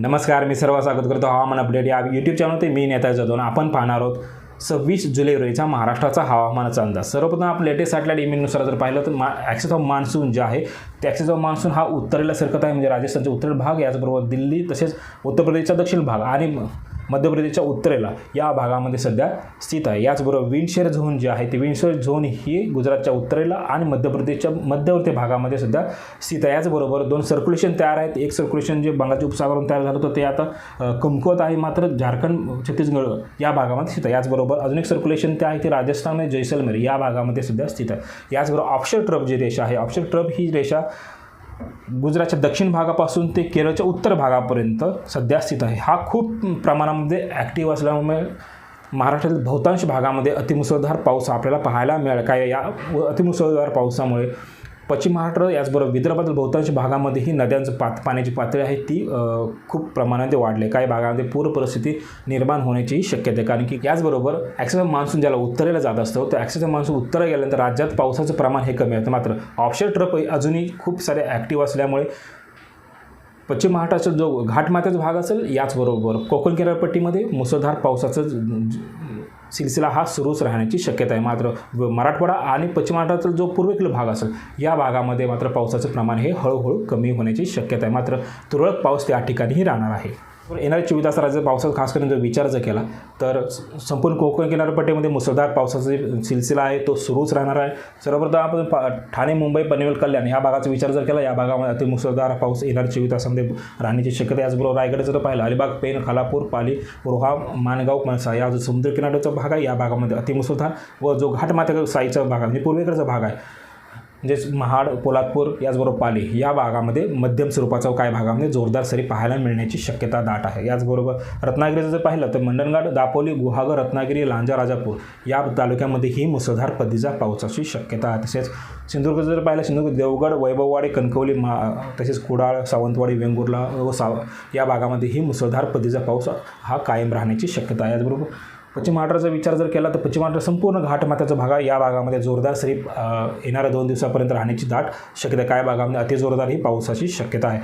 नमस्कार मी सर्व स्वागत करतो. हवामान अपडेट या यूट्यूब चॅनलमध्ये मी नेता जाधव आणि आपण पाहणार आहोत सव्वीस जुलै रोजीचा महाराष्ट्राचा हवामानाचा अंदाज. सर्वप्रथम आपण लेटेस्ट सॅटेलाईट इमेजनुसार जर पाहिलं तर मा ॲक्सेस ऑफ मान्सून जे आहे ते ॲक्सेस ऑफ मान्सून हा उत्तरेला सरकत आहे. म्हणजे राजस्थानचा उत्तर भाग याचबरोबर दिल्ली तसेच उत्तर प्रदेशचा दक्षिण भाग. आणि मध्य प्रदेशच्या उत्तरेला या भागामध्ये सध्या स्थित आहे. याचबरोबर विंडशेअर झोन जे आहे ते विंडशेअर झोन ही गुजरातच्या उत्तरेला आणि मध्य प्रदेशच्या मध्यवर्ती भागामध्ये सध्या स्थित आहे. याचबरोबर दोन सर्क्युलेशन तयार आहेत. एक सर्क्युलेशन जे बंगालच्या उपसागरून तयार झालं होतं ते आता कमकुवत आहे मात्र झारखंड छत्तीसगड या भागामध्ये स्थित आहे. याचबरोबर अजून एक सर्क्युलेशन ते आहे ते राजस्थान आणि जैसलमेर या भागामध्ये सध्या स्थित आहे. याचबरोबर ऑप्शर ट्रप जी रेषा आहे ऑप्शर ट्रप ही रेषा गुजरातच्या दक्षिण भागापासून ते केरळच्या उत्तर भागापर्यंत सध्या स्थित आहे. हा खूप प्रमाणामध्ये ॲक्टिव्ह असल्यामुळे महाराष्ट्रातील बहुतांश भागामध्ये अतिमुसळधार पाऊस आपल्याला पाहायला मिळेल. काय या अतिमुसळधार पावसामुळे पश्चिम महाराष्ट्र याचबरोबर विदर्भातील बहुतांश भागामध्ये ही नद्यांचं पात पाण्याची पातळी आहे ती खूप प्रमाणामध्ये वाढली काही भागामध्ये पूर परिस्थिती निर्माण होण्याचीही शक्यता आहे. कारण की याचबरोबर ॲक्सेस मान्सून ज्याला उत्तरेला जात असतो तर ॲक्सेस मान्सून उत्तर गेल्यानंतर राज्यात पावसाचं प्रमाण हे कमी होतं मात्र ऑप्शन ट्रप अजूनही खूप सारे ॲक्टिव्ह असल्यामुळे पश्चिम महाराष्ट्राचा जो घाटमाथ्याचा भाग असेल याचबरोबर कोकण किनारपट्टीमध्ये मुसळधार पावसाचं सिलसिला हा सुरूच राहण्याची शक्यता आहे. मात्र व- मराठवाडा आणि पश्चिम महाराष्ट्राचा जो पूर्वेकडील भाग असेल या भागामध्ये मात्र पावसाचं प्रमाण हे हळूहळू कमी होण्याची शक्यता आहे. मात्र तुरळक पाऊस त्या ठिकाणीही राहणार आहे. येणाऱ्या चोवीस तास पावसाचा खास करून जर विचार जर केला तर संपूर्ण कोकण किनारपट्टीमध्ये मुसळधार पावसाचा सिलसिला आहे तो सुरूच राहणार आहे सर्वप्रथम आपण पा ठाणे मुंबई पनवेल कल्याण या भागाचा विचार जर केला या भागामध्ये अति मुसळधार पाऊस येणाऱ्या चोवीस तासामध्ये राहण्याची शक्यता आहे. याचबरोबर रायगड जर पाहिलं अलिबाग पेन खालापूर पाली रोहा माणगाव मनसा या जो समुद्र किनाऱ्याचा भाग आहे या भागामध्ये अतिमुसळधार व जो घाटमाथ्या साईचा भाग आहे म्हणजे पूर्वेकडचा भाग आहे म्हणजेच महाड पोलादपूर याचबरोबर पाली या भागामध्ये मध्यम स्वरूपाचा काही भागामध्ये जोरदार सरी पाहायला मिळण्याची शक्यता दाट आहे. याचबरोबर रत्नागिरीचं जर पाहिलं तर मंडणगड दापोली गुहागर रत्नागिरी लांजा राजापूर या तालुक्यामध्ये ही मुसळधार पदीचा पावसाची शक्यता आहे. तसेच सिंधुदुर्ग जर पाहिलं सिंधुदुर्ग देवगड वैभववाडी कणकवली मा तसेच कुडाळ सावंतवाडी वेंगुर्ला व साव या भागामध्ये ही मुसळधार पदीचा पाऊस हा कायम राहण्याची शक्यता आहे. याचबरोबर पश्चिम महाराष्ट्राचा विचार जर केला तर पश्चिम महाराष्ट्र संपूर्ण घाटमाथ्याचा भागा या भागामध्ये जोरदार सरी येणाऱ्या दोन दिवसापर्यंत राहण्याची दाट शक्यता आहे. काय भागामध्ये अतिजोरदार ही पावसाची शक्यता आहे.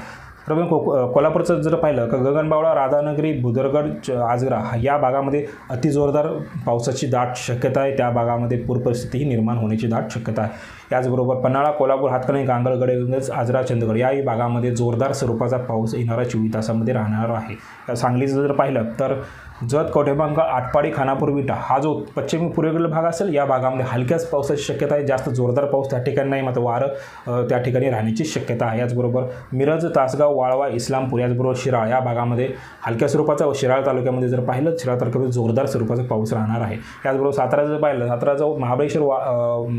प्रवीण को कोल्हापूरचं जर पाहिलं तर गगनबावळा राधानगरी बुदरगड च- आजरा या भागामध्ये अतिजोरदार पावसाची दाट शक्यता आहे. त्या भागामध्ये पूर परिस्थितीही निर्माण होण्याची दाट शक्यता आहे. याचबरोबर पन्हाळा कोल्हापूर हातकणी गांगड गडेगंज आजरा चंदगड याही भागामध्ये जोरदार स्वरूपाचा पाऊस येणारा चोवीस तासामध्ये राहणार आहे. सांगलीचं जर पाहिलं तर जत कवठेबांका आटपाडी खानापूर विटा हा जो पश्चिमी पूर्वेकडील भाग असेल या भागामध्ये हलक्याच पावसाची शक्यता आहे. जास्त जोरदार पाऊस त्या ठिकाणी नाही मात्र वारं त्या ठिकाणी राहण्याची शक्यता आहे. याचबरोबर मिरज तासगाव वाळवा इस्लामपूर याचबरोबर शिराळ या भागामध्ये हलक्या स्वरूपाचा व शिराळ तालुक्यामध्ये जर पाहिलं शिराळ तालुक्यामध्ये जोरदार स्वरूपाचा पाऊस राहणार आहे. याचबरोबर सातारा जर पाहिलं सातारा जो महाबळेश्वर वा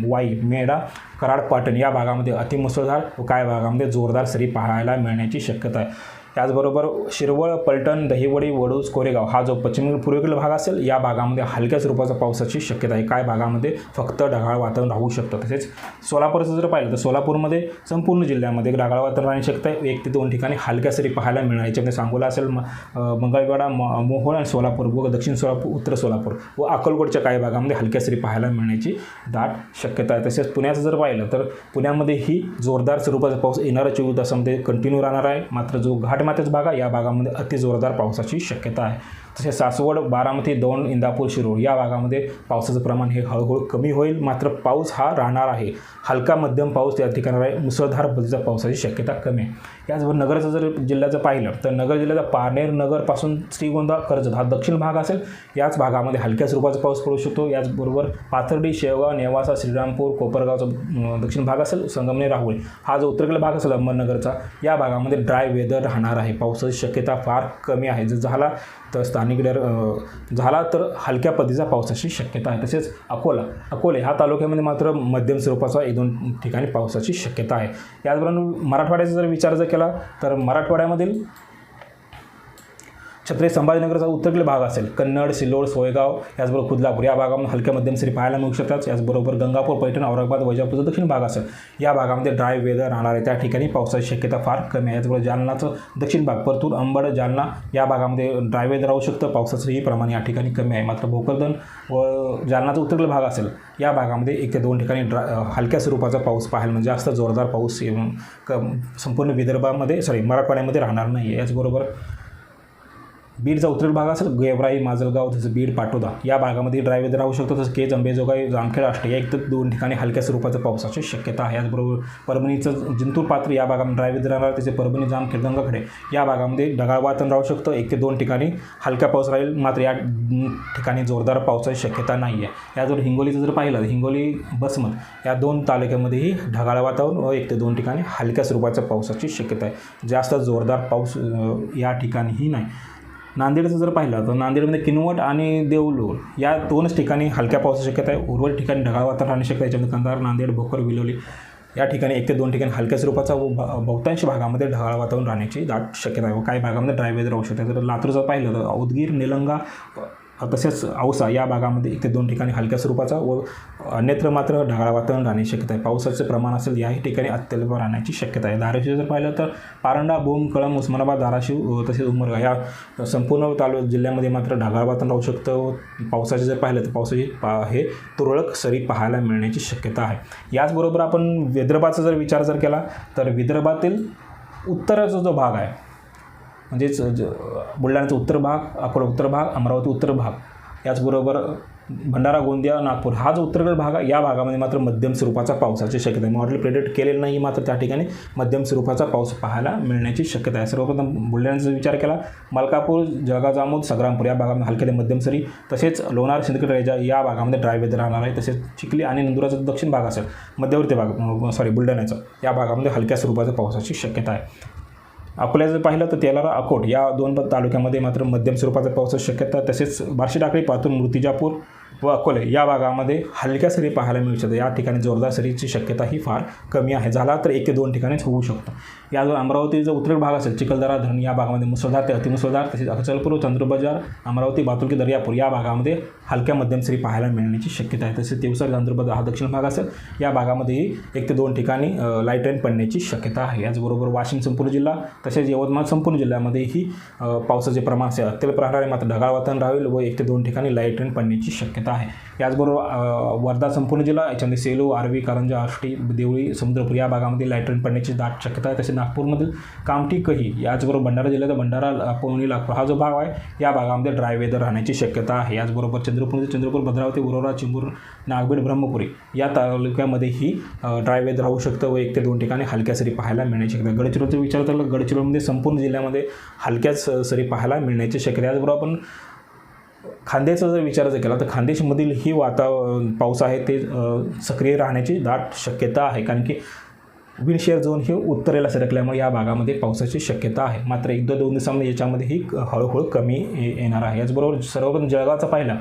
वाई मेढा कराड पाटण या भागामध्ये अतिमुसळधार व काय भागामध्ये जोरदार सरी पाहायला मिळण्याची शक्यता आहे. त्याचबरोबर शिरवळ पलटण दहिवडी वडूज कोरेगाव हा जो पश्चिम पूर्वेकडील भाग असेल या भागामध्ये हलक्या स्वरूपाचा पावसाची शक्यता आहे. काय भागामध्ये फक्त ढगाळ वातावरण राहू शकतं? तसेच सोलापूरचं जर पाहिलं तर सोलापूरमध्ये संपूर्ण जिल्ह्यामध्ये ढगाळ वातावरण राहण्याची शक्यता आहे. एक ते दोन ठिकाणी हलक्या सरी पाहायला मिळणार याच्यामध्ये सांगोला असेल म- मंगळवेढा म- मोहोळ आणि सोलापूर व दक्षिण सोलापूर उत्तर सोलापूर व अकोलकोटच्या काही भागामध्ये हलक्या सरी पाहायला मिळण्याची दाट शक्यता आहे. तसेच पुण्याचं जर पाहिलं तर पुण्यामध्ये ही जोरदार स्वरूपाचा पाऊस येणारा चोवीस तासामध्ये कंटिन्यू राहणार आहे. मात्र जो घाट घाटमाथ्याचा भाग या भागामध्ये अति जोरदार पावसाची शक्यता आहे तसेच सासवड बारामती दौंड इंदापूर शिरूर या भागामध्ये पावसाचं प्रमाण हे हळूहळू कमी होईल. मात्र पाऊस हा राहणार आहे. हलका मध्यम पाऊस त्या ठिकाणी आहे. मुसळधार पद्धतीचा पावसाची शक्यता कमी आहे. याचबरोबर नगरचं जर जिल्ह्याचं पाहिलं तर नगर जिल्ह्याचा पारनेर नगरपासून श्रीगोंदा कर्जत हा दक्षिण भाग असेल. याच भागामध्ये हलक्या स्वरूपाचा पाऊस पडू शकतो. याचबरोबर पाथर्डी शेवगाव नेवासा श्रीरामपूर कोपरगावचा दक्षिण भाग असेल. संगमनेर राहुल हा जो उत्तरेकडला भाग असेल अहमदनगरचा या भागामध्ये ड्राय वेदर राहणार आहे. पावसाची शक्यता फार कमी आहे. जर झाला तर स्थानिक डेर अं, झाला तर हलक्या पद्धतीचा पावसाची शक्यता आहे. तसेच अकोला अकोले ह्या तालुक्यामध्ये मात्र मध्यम स्वरूपाचा एक दोन ठिकाणी पावसाची शक्यता आहे. याचबरोबर मराठवाड्याचा जर विचार जर केला तर मराठवाड्यामधील छत्रपती संभाजीनगरचा उत्तरेकडील भाग असेल कन्नड सिल्लोड सोयगाव याचबरोबर कुदलापूर या भागामध्ये हलक्या मध्यम सरी पाहायला मिळू शकतात. याचबरोबर गंगापूर पैठण औरंगाबाद वैजापूरचा दक्षिण भाग असेल. या भागामध्ये ड्राय वेदर राहणार आहे. त्या ठिकाणी पावसाची शक्यता फार कमी आहे. याचबरोबर जालनाचं दक्षिण भाग परतूर अंबड जालना या भागामध्ये ड्राय वेदर राहू शकतं. पावसाचंही प्रमाण या ठिकाणी कमी आहे. मात्र भोकरदन व जालनाचा उत्तरेकडील भाग असेल या भागामध्ये एक ते दोन ठिकाणी ड्रा हलक्या स्वरूपाचा पाऊस पाहायला म्हणजे जास्त जोरदार पाऊस येऊन क संपूर्ण विदर्भामध्ये सॉरी मराठवाड्यामध्ये राहणार नाही आहे याचबरोबर बीडचा उत्तर भाग असेल गेवराई माजलगाव तसं बीड पाटोदा. या भागामध्ये ड्रायव्हर राहू शकतो तसं केज अंबेजोगाई जामखेड आष्टे या एक तर दोन ठिकाणी हलक्या स्वरूपाचं पावसाची शक्यता आहे. याचबरोबर परभणीचं जिंतूर पात्र या भागामध्ये ड्रायव्हर राहणार त्याचे परभणी जामखेड गंगाखेडे या भागामध्ये ढगाळ वातावरण राहू शकतं. एक ते दोन ठिकाणी हलका पाऊस राहील मात्र या ठिकाणी जोरदार पावसाची शक्यता नाही आहे याजवळ हिंगोलीचं जर पाहिलं तर हिंगोली बसमत या दोन तालुक्यामध्येही ढगाळ वातावरण व एक ते दोन ठिकाणी हलक्या स्वरूपाच्या पावसाची शक्यता आहे. जास्त जोरदार पाऊस या ठिकाणीही नाही. नांदेडचं जर पाहिलं तर नांदेडमध्ये किनवट आणि देवलोर या दोनच ठिकाणी हलक्या पावसाची शक्यता आहे. उर्वरित ठिकाणी ढगाळ वातावरण राहण्याची शक्यता आहे. याच्यामध्ये कंधार नांदेड भोकर विलोली या ठिकाणी एक ते दोन ठिकाणी हलक्या स्वरूपाचा व बहुतांश भागामध्ये ढगाळ वातावरण राहण्याची दाट शक्यता आहे. व काही भागामध्ये ड्राय वेदर राहू शकते. जर लातूरचं पाहिलं तर उदगीर निलंगा तसेच औसा या भागामध्ये एक ते दोन ठिकाणी हलक्या स्वरूपाचा व अन्यत्र मात्र ढगाळ वातावरण राहण्याची शक्यता आहे. पावसाचं प्रमाण असेल याही ठिकाणी अत्यल्प राहण्याची शक्यता आहे. धाराशिव जर पाहिलं तर पारंडा भूम कळम उस्मानाबाद धाराशिव तसेच उमरगा या संपूर्ण तालु जिल्ह्यामध्ये मात्र ढगाळ वातावरण राहू शकतं व पावसाचे जर पाहिलं तर पावसाची पा हे तुरळक सरी पाहायला मिळण्याची शक्यता आहे. याचबरोबर आपण विदर्भाचा जर विचार जर केला तर विदर्भातील उत्तराचा जो भाग आहे म्हणजेच ज बुलढाण्याचा उत्तर भाग अकोला उत्तर भाग अमरावती उत्तर भाग याचबरोबर भंडारा गोंदिया नागपूर हा जो उत्तरगड भाग आहे या भागामध्ये मात्र मध्यम स्वरूपाचा पावसाची शक्यता आहे. मॉडेल प्रेडिक्ट केलेलं नाही मात्र त्या ठिकाणी मध्यम स्वरूपाचा पाऊस पाहायला मिळण्याची शक्यता आहे. सर्वप्रथम बुलढाण्याचा विचार केला. मलकापूर जळगाव जामोद संग्रामपूर या भागामध्ये हलक्या ते मध्यम सरी तसेच लोणार सिंदखेड रेजा या भागामध्ये ड्राय वेदर राहणार आहे. तसेच चिखली आणि नंदुराचा दक्षिण भाग असेल मध्यवर्ती भाग सॉरी बुलढाण्याचा या भागामध्ये हलक्या स्वरूपाचा पावसाची शक्यता आहे. अकोला जर पाहिलं तर तेलारा अकोट या दोन तालुक्यामध्ये मात्र मध्यम स्वरूपाचा पावसाची शक्यता तसेच बार्शी टाकळी पातूर मूर्तिजापूर व अकोले या भागामध्ये हलक्या सरी पाहायला मिळू शकते या ठिकाणी जोरदार सरीची शक्यता ही फार कमी आहे. झाला तर एक ते दोन ठिकाणीच होऊ शकतो. याजवळ जो उत्तर भाग असेल चिखलदरा धरण या भागामध्ये मुसळधार ते अतिमुसळधार तसेच अचलपूर चंद्रबाजार अमरावती बातुलकी दर्यापूर या भागामध्ये हलक्या मध्यम सरी पाहायला मिळण्याची शक्यता आहे. तसेच दिवसा चंद्रबाजार हा दक्षिण भाग असेल या भागामध्येही एक ते दोन ठिकाणी लाइट रेन पडण्याची शक्यता आहे. याचबरोबर वाशिम संपूर्ण जिल्हा तसेच यवतमाळ संपूर्ण जिल्ह्यामध्येही पावसाचे प्रमाण असेल अत्यल्प राहणार मात्र ढगाळ वातावरण राहील व एक ते दोन ठिकाणी लाइट रेन पडण्याची शक्यता आहे. याचबरोबर वर्धा संपूर्ण जिल्हा याच्यामध्ये सेलू आर्वी कारंजा आष्टी देवळी समुद्रपूर या भागामध्ये लाइट पडण्याची दाट शक्यता आहे. तसेच नागपूरमधील कामठी कही याचबरोबर भंडारा जिल्ह्याचा भंडारा पवनी नागपूर हा जो भाग आहे या भागामध्ये ड्राय वेदर राहण्याची शक्यता आहे. याचबरोबर चंद्रपूर चंद्रपूर भद्रावती उरोरा चिंबूर नागबीड ब्रह्मपुरी या तालुक्यामध्येही ड्राय वेदर राहू शकतं व एक ते दोन ठिकाणी हलक्या सरी पाहायला मिळण्याची शक्यता गडचिरोलीचा विचार तर गडचिरोलीमध्ये संपूर्ण जिल्ह्यामध्ये हलक्याच सरी पाहायला मिळण्याची शक्यता आहे. याचबरोबर आपण खांद्याचा जर विचार जर केला तर खान्देशमधील ही वातावरण पाऊस आहे ते सक्रिय राहण्याची दाट शक्यता आहे. कारण की विंडशेअर झोन हे उत्तरेला सरकल्यामुळे या भागामध्ये पावसाची शक्यता आहे. मात्र एक दोन दिवसामध्ये याच्यामध्ये ही हळूहळू कमी येणार आहे. याचबरोबर सर्वप्रथम जळगावचा पाहिला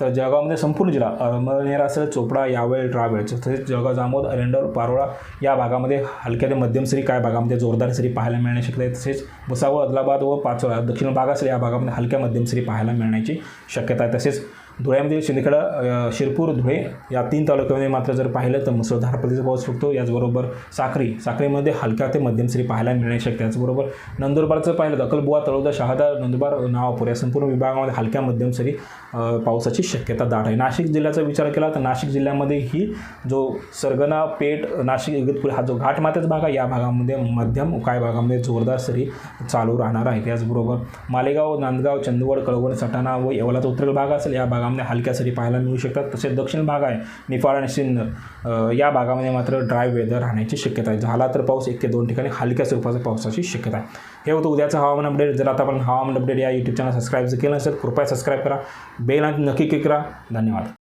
तर जळगावमध्ये संपूर्ण जिल्हा अमळनेर असेल चोपडा यावेळ रावेळ तसेच जळगाव जामोद अरेंडर पारोळा या भागामध्ये हलक्या ते मध्यम सरी काय भागामध्ये जोरदार सरी पाहायला मिळण्याची शक्यता आहे. तसेच भुसावळ आदिलाबाद व पाचोळा दक्षिण भाग असेल या भागामध्ये हलक्या मध्यम सरी पाहायला मिळण्याची शक्यता आहे. तसेच धुळ्यामध्ये शिंदखेडा शिरपूर धुळे या तीन तालुक्यामध्ये मात्र जर पाहिलं तर मुसळधार पद्धतीचा पाऊस फुटतो याचबरोबर साखरी साखरीमध्ये हलक्या ते मध्यम सरी पाहायला मिळण्याची शक्य त्याचबरोबर नंदुरबारचं पाहिलं तर अकलबुवा तळोदा शहादा नंदुरबार नावापूर या संपूर्ण विभागामध्ये हलक्या मध्यम सरी पावसाची शक्यता दाट आहे. नाशिक जिल्ह्याचा विचार केला तर नाशिक जिल्ह्यामध्ये ही जो सरगना पेठ नाशिक इगतपुरी हा जो घाटमाथ्याचा भाग आहे या भागामध्ये मध्यम काय भागामध्ये जोरदार सरी चालू राहणार आहे त्याचबरोबर मालेगाव नांदगाव चंदवड कळवण सटाणा व येवलाचा उत्तर भाग असेल या भाग भागामध्ये हलक्या सरी पाहायला मिळू शकतात. तसेच दक्षिण भाग आहे निफाड आणि सिन्नर या भागामध्ये मात्र ड्राय वेदर राहण्याची शक्यता आहे. झाला तर पाऊस एक ते दोन ठिकाणी हलक्या स्वरूपाचा पावसाची शक्यता आहे. हे होतं उद्याचं हवामान अपडेट जर आता आपण हवामान अपडेट या यूट्यूब चॅनल सबस्क्राईब जर केलं नसेल कृपया सबस्क्राईब करा. बेल नक्की क्लिक करा. धन्यवाद.